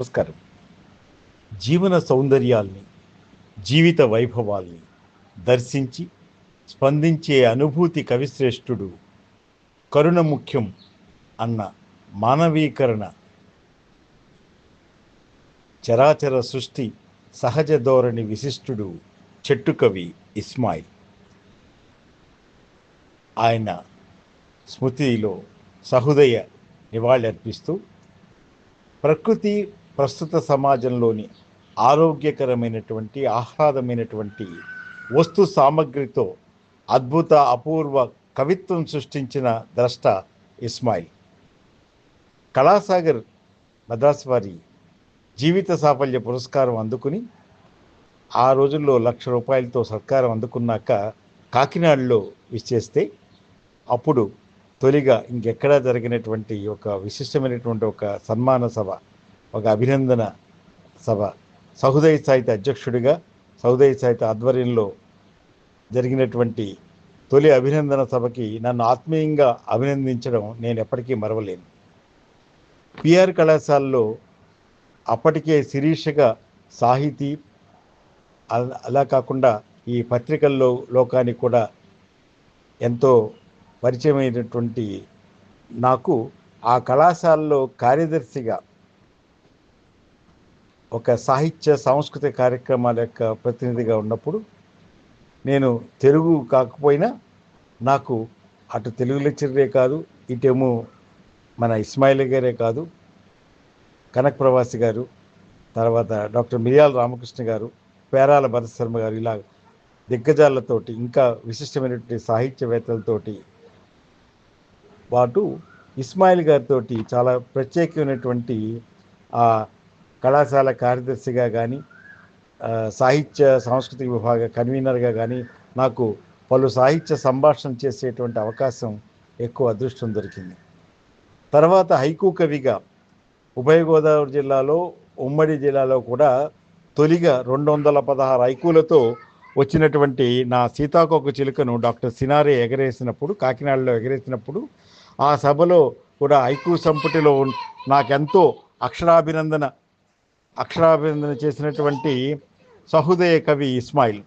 నమస్కారం. జీవన సౌందర్యాల్ని జీవిత వైభవాల్ని దర్శించి స్పందించే అనుభూతి కవిశ్రేష్ఠుడు కరుణ ముఖ్యం అన్న మానవీకరణ చరాచర సృష్టి సహజ ధోరణి విశిష్టుడు చెట్టు కవి ఇస్మాయిల్. ఆయన స్మృతిలో సహృదయ నివాళులర్పిస్తూ ప్రకృతి ప్రస్తుత సమాజంలోని ఆరోగ్యకరమైనటువంటి ఆహ్లాదమైనటువంటి వస్తు సామగ్రితో అద్భుత అపూర్వ కవిత్వం సృష్టించిన ద్రష్ట ఇస్మాయిల్. కళాసాగర్ మద్రాస్ వారి జీవిత సాఫల్య పురస్కారం అందుకుని ఆ రోజుల్లో లక్ష రూపాయలతో సత్కారం అందుకున్నాక కాకినాడలో విచ్చేస్తే అప్పుడు తొలిగా ఇంకెక్కడా జరిగినటువంటి ఒక విశిష్టమైనటువంటి ఒక సన్మాన సభ ఒక అభినందన సభ. సహృదయ సాహిత్య అధ్యక్షుడిగా సహృదయ సాహిత్య ఆధ్వర్యంలో జరిగినటువంటి తొలి అభినందన సభకి నన్ను ఆత్మీయంగా అభినందించడం నేను ఎప్పటికీ మరవలేను. పిఆర్ కళాశాలలో అప్పటికే శిరీషగా సాహితీ అలా కాకుండా ఈ పత్రికల్లో లోకానికి కూడా ఎంతో పరిచయమైనటువంటి నాకు ఆ కళాశాలలో కార్యదర్శిగా ఒక సాహిత్య సాంస్కృతిక కార్యక్రమాల యొక్క ప్రతినిధిగా ఉన్నప్పుడు నేను తెలుగు కాకపోయినా నాకు అటు తెలుగు లెక్చరరే కాదు ఇటేమో మన ఇస్మాయిల్ గారే కాదు కనక ప్రవాసి గారు తర్వాత డాక్టర్ మిరియాల రామకృష్ణ గారు పేరాల భరతశర్మ గారు ఇలా దిగ్గజాలతోటి ఇంకా విశిష్టమైనటువంటి సాహిత్యవేత్తలతోటి పాటు ఇస్మాయిల్ గారితో చాలా ప్రత్యేకమైనటువంటి ఆ కళాశాల కార్యదర్శిగా కానీ సాహిత్య సాంస్కృతిక విభాగ కన్వీనర్గా కానీ నాకు పలు సాహిత్య సంభాషణ చేసేటువంటి అవకాశం ఎక్కువ అదృష్టం దొరికింది. తర్వాత హైకు కవిగా ఉభయ గోదావరి జిల్లాలో ఉమ్మడి జిల్లాలో కూడా తొలిగా రెండు వందల పదహారు హైకులతో వచ్చినటువంటి నా సీతాకోక చిలుకను డాక్టర్ సినారే ఎగరేసినప్పుడు కాకినాడలో ఎగరేసినప్పుడు ఆ సభలో కూడా హైకు సంపుటిలో నాకెంతో అక్షరాభినందన అక్షరాభినందన చేసినటువంటి సహృదయ కవి ఇస్మాయిల్.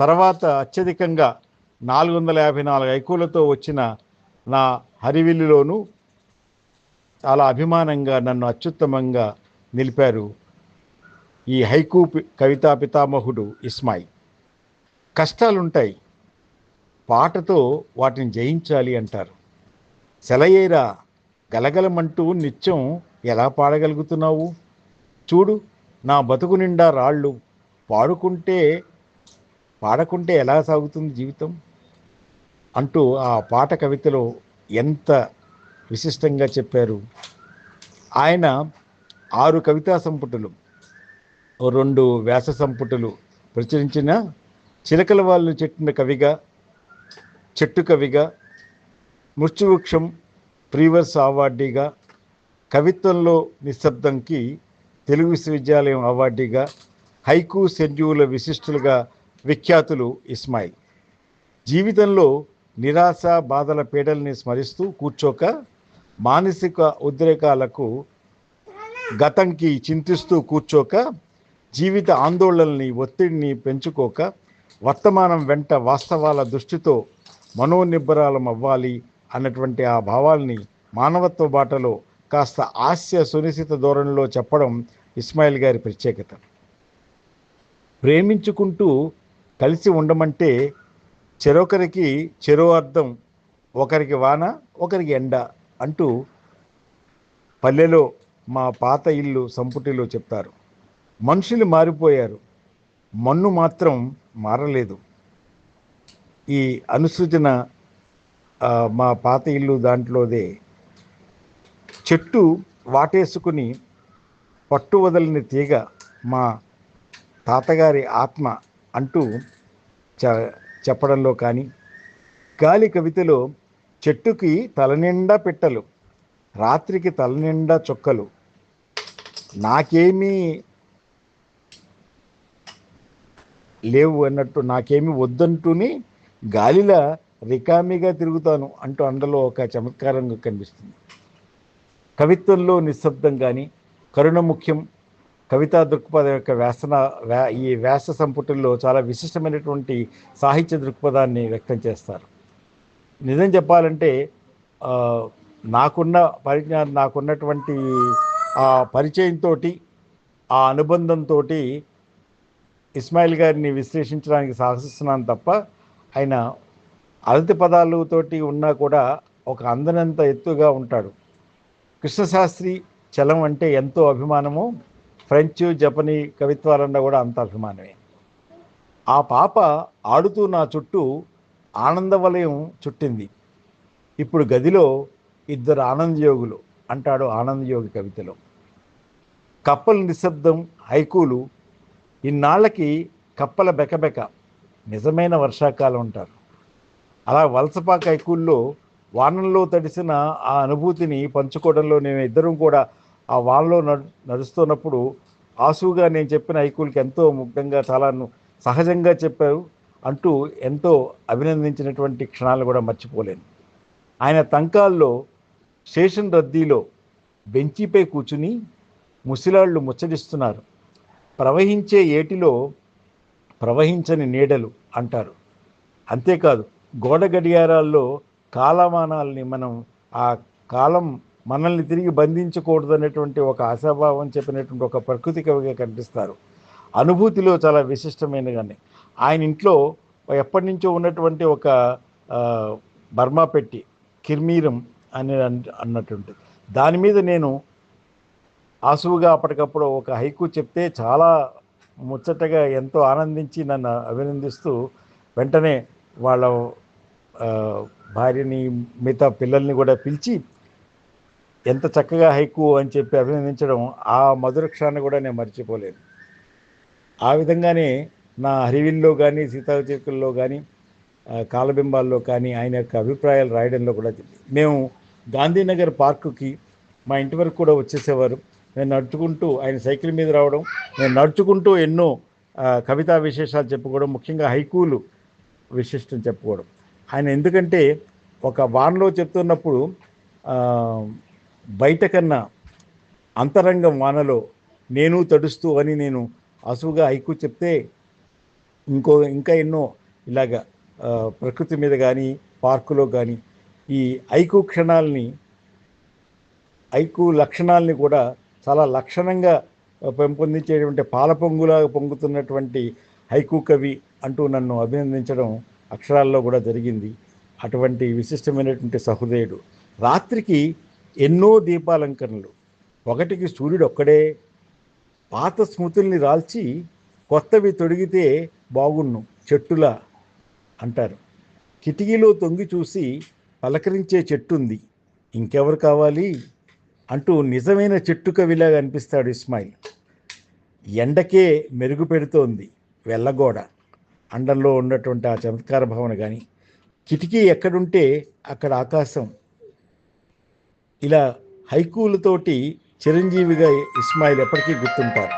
తర్వాత అత్యధికంగా నాలుగు వందల యాభై నాలుగు ఐకులతో వచ్చిన నా హరివిల్లులోనూ చాలా అభిమానంగా నన్ను అత్యుత్తమంగా నిలిపారు ఈ హైకూ కవితా పితామహుడు ఇస్మాయిల్. కష్టాలుంటాయి పాటతో వాటిని జయించాలి అంటారు. సెలయేరా గలగలమంటూ నిత్యం ఎలా పాడగలుగుతున్నావు? చూడు నా బతుకు నిండా రాళ్ళు. పాడుకుంటే పాడకుంటే ఎలా సాగుతుంది జీవితం? అంటూ ఆ పాట కవితలో ఎంత విశిష్టంగా చెప్పారు. ఆయన ఆరు కవితా సంపుటులు రెండు వ్యాస సంపుటులు ప్రచురించిన చిలకల వాళ్ళు చెట్టిన కవిగా చెట్టు కవిగా మృత్యువృక్షం ప్రీవర్స్ అవార్డీగా కవిత్వంలో నిశ్శబ్దంకి తెలుగు విశ్వవిద్యాలయం అవార్డీగా హైకు సెంజువుల విశిష్టులుగా విఖ్యాతులు ఇస్మాయిల్. జీవితంలో నిరాశ బాధల పీడల్ని స్మరిస్తూ కూర్చోక మానసిక ఉద్రేకాలకు గతంకి చింతిస్తూ కూర్చోక జీవిత ఆందోళనల్ని ఒత్తిడిని పెంచుకోక వర్తమానం వెంట వాస్తవాల దృష్టితో మనోనిబ్బరాలం అవ్వాలి అన్నటువంటి ఆ భావాల్ని మానవత్వ బాటలో కాస్త హాస్య సునిశ్చిత ధోరణిలో చెప్పడం ఇస్మాయిల్ గారి ప్రత్యేకత. ప్రేమించుకుంటూ కలిసి ఉండమంటే చెరొకరికి చెరో అర్థం ఒకరికి వాన ఒకరికి ఎండ అంటూ పల్లెలో మా పాత ఇల్లు సంపుటిలో చెప్తారు. మనుషులు మారిపోయారు. మన్ను మాత్రం మారలేదు. ఈ అనుసృజన మా పాత ఇల్లు దాంట్లోదే చెట్టు వాటేసుకుని పట్టు వదలని తీగ మా తాతగారి ఆత్మ అంటూ చ చెప్పడంలో కానీ గాలి కవితలో చెట్టుకి తలనిండా పిట్టలు రాత్రికి తలనిండా చుక్కలు. నాకేమీ లేవు అన్నట్టు నాకేమి వద్దంటూనే గాలిలా రికామీగా తిరుగుతాను అంటూ అండలో ఒక చమత్కారంగా కనిపిస్తుంది. కవిత్వంలో నిశ్శబ్దం కానీ కరుణ ముఖ్యం కవితా దృక్పథం యొక్క వ్యాసన వ్యా ఈ వ్యాస సంపుటుల్లో చాలా విశిష్టమైనటువంటి సాహిత్య దృక్పథాన్ని వ్యక్తం చేస్తారు. నిజం చెప్పాలంటే నాకున్న పరిజ్ఞానం నాకున్నటువంటి ఆ పరిచయంతో ఆ అనుబంధంతో ఇస్మాయిల్ గారిని విశ్లేషించడానికి సాహసిస్తున్నాను తప్ప ఆయన అలతి పదాలతోటి ఉన్నా కూడా ఒక అందనంత ఎత్తుగా ఉంటాడు. కృష్ణశాస్త్రి చలం అంటే ఎంతో అభిమానము. ఫ్రెంచ్ జపనీ కవిత్వాలన్నా కూడా అంత అభిమానమే. ఆ పాప ఆడుతూ నా చుట్టూ ఆనందవలయం చుట్టింది. ఇప్పుడు గదిలో ఇద్దరు ఆనందయోగులు అంటాడు ఆనందయోగి కవితలో. కప్పల నిశ్శబ్దం హైకూలు ఇన్నాళ్ళకి కప్పల బెకబెక నిజమైన వర్షాకాలం ఉంటారు అలా వలసపాక హైకూల్లో వానంలో తడిసిన ఆ అనుభూతిని పంచుకోవడంలో నేను ఇద్దరం కూడా ఆ వానలో నడు నడుస్తున్నప్పుడు ఆసుగా నేను చెప్పిన హైకూల్కి ఎంతో ముగ్ధంగా చాలా సహజంగా చెప్పారు అంటూ ఎంతో అభినందించినటువంటి క్షణాలు కూడా మర్చిపోలేను. ఆయన తంకాల్లో స్టేషన్ రద్దీలో బెంచిపై కూర్చుని ముసిలాళ్ళు ముచ్చటిస్తున్నారు. ప్రవహించే ఏటిలో ప్రవహించని నీడలు అంటారు. అంతేకాదు గోడ గడియారాల్లో కాలమానాల్ని మనం ఆ కాలం మనల్ని తిరిగి బంధించకూడదు అనేటువంటి ఒక ఆశాభావం చెప్పినటువంటి ఒక ప్రకృతి కవిగా కనిపిస్తారు. అనుభూతిలో చాలా విశిష్టమైన కానీ ఆయన ఇంట్లో ఎప్పటి నుంచో ఉన్నటువంటి ఒక బర్మా పెట్టి కిర్మీరం అని అన్నటువంటి దాని మీద నేను ఆసువుగా అప్పటికప్పుడు ఒక హైకు చెప్తే చాలా ముచ్చటగా ఎంతో ఆనందించి నన్ను అభినందిస్తూ వెంటనే వాళ్ళ భార్యని మిగతా పిల్లల్ని కూడా పిలిచి ఎంత చక్కగా హైకు అని చెప్పి అభినందించడం ఆ మధుర క్షణాన్ని కూడా నేను మర్చిపోలేను. ఆ విధంగానే నా హరివిల్లో కానీ సీతాచరికల్లో కానీ కాలబింబాల్లో కానీ ఆయన యొక్క అభిప్రాయాలు రాయడంలో కూడా మేము గాంధీనగర్ పార్కుకి మా ఇంటి వరకు కూడా వచ్చేసేవారు. నేను నడుచుకుంటూ ఆయన సైకిల్ మీద రావడం నేను నడుచుకుంటూ ఎన్నో కవితా విశేషాలు చెప్పుకోవడం ముఖ్యంగా హైకూలు విశిష్టం చెప్పుకోవడం. ఆయన ఎందుకంటే ఒక వానలో చెప్తున్నప్పుడు బయట కన్నా అంతరంగం వానలో నేను తడుస్తూ అని నేను అసువుగా హైకు చెప్తే ఇంకో ఇంకా ఎన్నో ఇలాగ ప్రకృతి మీద కానీ పార్కులో కానీ ఈ ఐకు క్షణాలని ఐకు లక్షణాలని కూడా చాలా లక్షణంగా పెంపొందించేటువంటి పాల పొంగులాగా పొంగుతున్నటువంటి హైకు కవి అంటూ నన్ను అభినందించడం అక్షరాల్లో కూడా జరిగింది. అటువంటి విశిష్టమైనటువంటి సహృదయుడు. రాత్రికి ఎన్నో దీపాలంకరణలు. ఒకటికి సూర్యుడు ఒక్కడే. పాత స్మృతుల్ని రాల్చి కొత్తవి తొడిగితే బాగున్ను చెట్టులా అంటారు. కిటికీలో తొంగి చూసి పలకరించే చెట్టుంది. ఇంకెవరు కావాలి? అంటూ నిజమైన చెట్టు కవిలాగా అనిపిస్తాడు ఇస్మాయిల్. ఎండకే మెరుగు పెడుతోంది. వెళ్ళగోడ అండంలో ఉన్నటువంటి ఆ చమత్కార భావన కానీ కిటికీ ఎక్కడుంటే అక్కడ ఆకాశం. ఇలా హైకూలతోటి చిరంజీవిగా ఇస్మాయిల్ ఎప్పటికీ గుర్తుంటారు.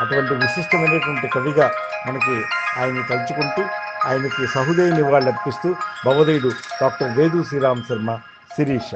అటువంటి విశిష్టమైనటువంటి కవిగా మనకి ఆయన్ని తలుచుకుంటూ ఆయనకి సహృదయ నివాళులు అర్పిస్తూ భవదేయుడు డాక్టర్ వేదు శ్రీరామ్ శర్మ శిరీష.